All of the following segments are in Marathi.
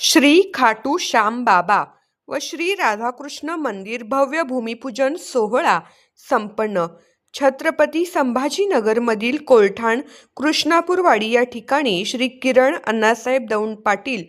श्री खाटू श्याम बाबा व श्री राधाकृष्ण मंदिर भव्य भूमिपूजन सोहळा संपन्न. छत्रपती संभाजीनगरमधील कोलठाण कृष्णापूरवाडी या ठिकाणी श्री किरण अण्णासाहेब दौंड पाटील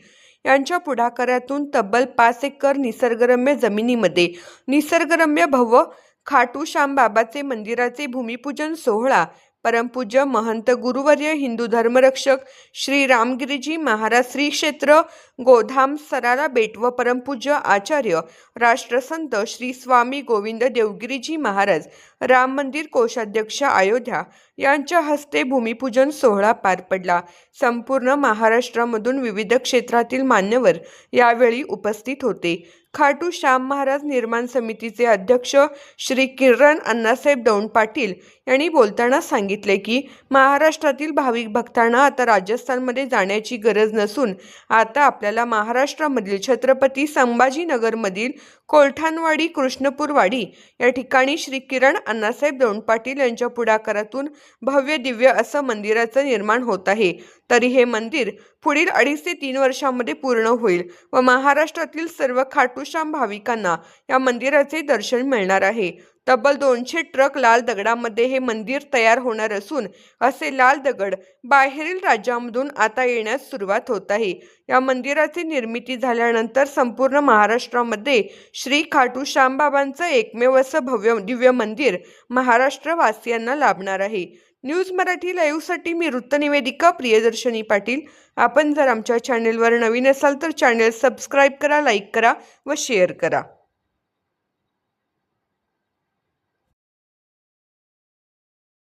यांच्या पुढाकारातून तब्बल पाच एकर निसर्गरम्य जमिनीमध्ये निसर्गरम्य भव्य खाटू श्याम बाबाचे मंदिराचे भूमिपूजन सोहळा परमपूज्य महंत गुरुवर्य हिंदू धर्मरक्षक श्री रामगिरीजी महाराज श्री क्षेत्र गोधाम सरारा बेट व परमपूज्य आचार्य राष्ट्रसंत श्री स्वामी गोविंद देवगिरीजी महाराज राम मंदिर कोषाध्यक्ष अयोध्या यांच्या हस्ते भूमिपूजन सोहळा पार पडला. संपूर्ण महाराष्ट्रामधून विविध क्षेत्रातील मान्यवर यावेळी उपस्थित होते. खाटू श्याम महाराज निर्माण समितीचे अध्यक्ष श्री किरण अण्णासाहेब दौंड पाटील यांनी बोलताना सांगितले. सांगितले की महाराष्ट्रातील भाविक भक्तांना आता राजस्थानमध्ये जाण्याची गरज नसून आता आपल्याला महाराष्ट्रामधील छत्रपती संभाजीनगरमधील कोलठाणवाडी कृष्णपूरवाडी या ठिकाणी श्री किरण अण्णासाहेब दौंड पाटील यांच्या पुढाकारातून भव्य दिव्य असं मंदिराचं निर्माण होत आहे. तरी हे मंदिर पुढील अडीच ते तीन वर्षांमध्ये पूर्ण होईल व महाराष्ट्रातील सर्व खाटूश्याम भाविकांना या मंदिराचे दर्शन मिळणार आहे. तब्बल दोनशे ट्रक लाल दगडामध्ये हे मंदिर तयार होणार असून असे लाल दगड बाहेरील राज्यामधून आता येण्यास सुरुवात होत आहे. या मंदिराची निर्मिती झाल्यानंतर संपूर्ण महाराष्ट्रामध्ये श्री खाटू श्यामबाबांचं एकमेव असं भव्य दिव्य मंदिर महाराष्ट्रवासियांना लाभणार आहे. न्यूज मराठी लाईव्हसाठी मी वृत्तनिवेदिका प्रियदर्शनी पाटील. आपण जर आमच्या चॅनेलवर नवीन असाल तर चॅनेल सबस्क्राईब करा लाईक करा व शेअर करा.